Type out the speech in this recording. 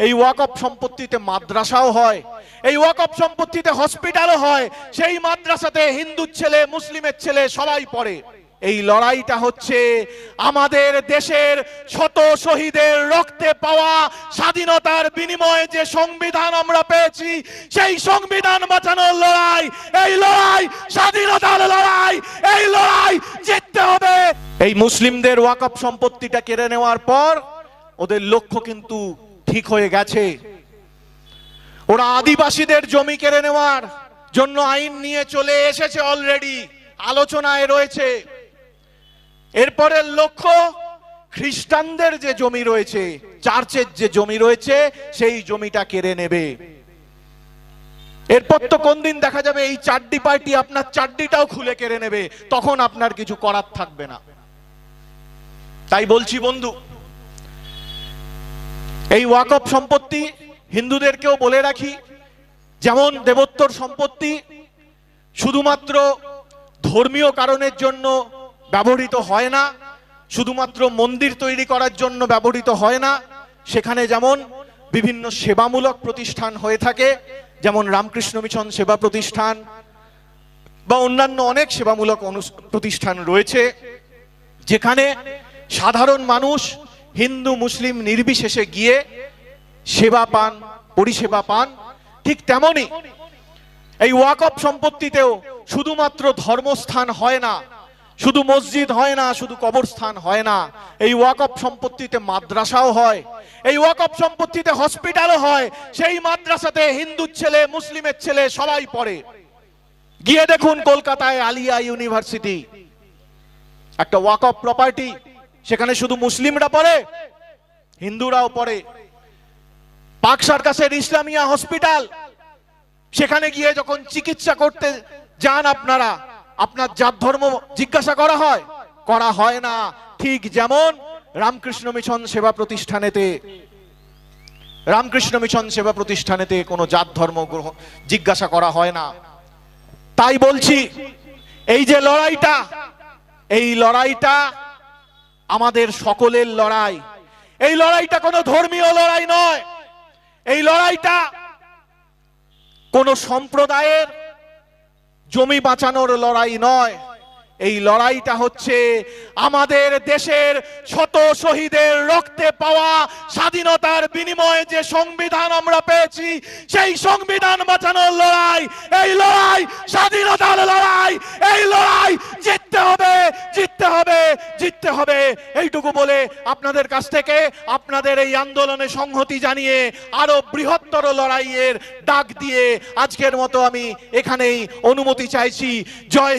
এই ওয়াকফ সম্পত্তিতে মাদ্রাসাও হয়, এই ওয়াকফ সম্পত্তিতে হসপিটালও হয়, সেই মাদ্রাসাতে হিন্দুর ছেলে, মুসলিমের ছেলে সবাই পড়ে। এই লড়াইটা হচ্ছে আমাদের দেশের শত শহীদের রক্তে পাওয়া স্বাধীনতার বিনিময়ে যে সংবিধান আমরা পেয়েছি, সেই সংবিধান বাঁচানোর লড়াই, এই লড়াই, স্বাধীনতার লড়াই, এই লড়াই জিততে হবে। এই মুসলিমদের ওয়াকফ সম্পত্তিটা কেড়ে নেওয়ার পর ওদের লক্ষ্য কিন্তু ঠিক হয়ে গেছে। ওরা আদিবাসীদের জমি কেড়ে নেওয়ার জন্য আইন নিয়ে চলে এসেছে অলরেডি আলোচনায় রয়েছে। এরপরের লক্ষ্য, খ্রিস্টানদের যে জমি রয়েছে, চার্চের যে জমি রয়েছে, সেই জমিটা কেড়ে নেবে। এরপর তো কোন দিন দেখা যাবে এই চারটি পার্টি আপনার চারটিটাও খুলে কেড়ে নেবে, তখন আপনার কিছু করার থাকবে না। তাই বলছি বন্ধু এই ওয়াকফ সম্পত্তি হিন্দুদেরকেও বলে রাখি, যেমন দেবোত্তর সম্পত্তি শুধুমাত্র ধর্মীয় কারণের জন্য ব্যবহৃত হয় না, শুধুমাত্র মন্দির তৈরি করার জন্য ব্যবহৃত হয় না, সেখানে যেমন বিভিন্ন সেবামূলক প্রতিষ্ঠান হয়ে থাকে, যেমন রামকৃষ্ণ মিশন সেবা প্রতিষ্ঠান বা অন্যান্য অনেক সেবামূলক প্রতিষ্ঠান রয়েছে, যেখানে সাধারণ মানুষ হিন্দু, মুসলিম নির্বিশেষে গিয়ে সেবা পান, পরিষেবা পান, ঠিক তেমনি এই ওয়াকফ সম্পত্তিতেও শুধুমাত্র ধর্মস্থান হয় না, শুধু মসজিদ হয় না, শুধু কবরস্থান হয় না, এই ওয়াকফ সম্পত্তিতে মাদ্রাসাও হয়, এই ওয়াকফ সম্পত্তিতে হসপিটালও হয়, সেই মাদ্রাসাতে হিন্দুর ছেলে, মুসলিমের ছেলে সবাই পড়ে। গিয়ে দেখুন কলকাতায় আলিয়া ইউনিভার্সিটি, একটা ওয়াকফ প্রপার্টি সেখানে শুধু মুসলিমরা পড়ে, হিন্দুরাও পড়ে। পাক সার্কাসের ইসলামিয়া হসপিটাল, সেখানে গিয়ে যখন চিকিৎসা করতে যান আপনারা, আপনার জাত ধর্ম জিজ্ঞাসা করা হয় করা হয় না। ঠিক যেমন রামকৃষ্ণ মিশন সেবা প্রতিষ্ঠানেতে, রামকৃষ্ণ মিশন সেবা প্রতিষ্ঠানেতে কোনো জাত ধর্ম গ্রহণ জিজ্ঞাসা করা হয় না। তাই বলছি, এই যে লড়াইটা, এই লড়াইটা আমাদের সকলের লড়াই। এই লড়াইটা কোনো ধর্মীয় লড়াই নয়। এই লড়াইটা কোন সম্প্রদায়ের জমি বাঁচানোর লড়াই নয়। এই লড়াইটা হচ্ছে আমাদের দেশের শত শহীদের রক্তে পাওয়া স্বাধীনতার বিনিময়ে যে সংবিধান আমরা পেয়েছি, সেই সংবিধান বাঁচানোর লড়াই, এই লড়াই স্বাধীনতার লড়াই, এই লড়াই জিততে হবে। জিততে হবে জিততে হবে। এইটুকু বলে আপনাদের কাছ থেকে আপনাদের এই আন্দোলনে সংহতি জানিয়ে আরও বৃহত্তর লড়াইয়ের ডাক দিয়ে আজকের মতো আমি এখানেই অনুমতি চাইছি। জয়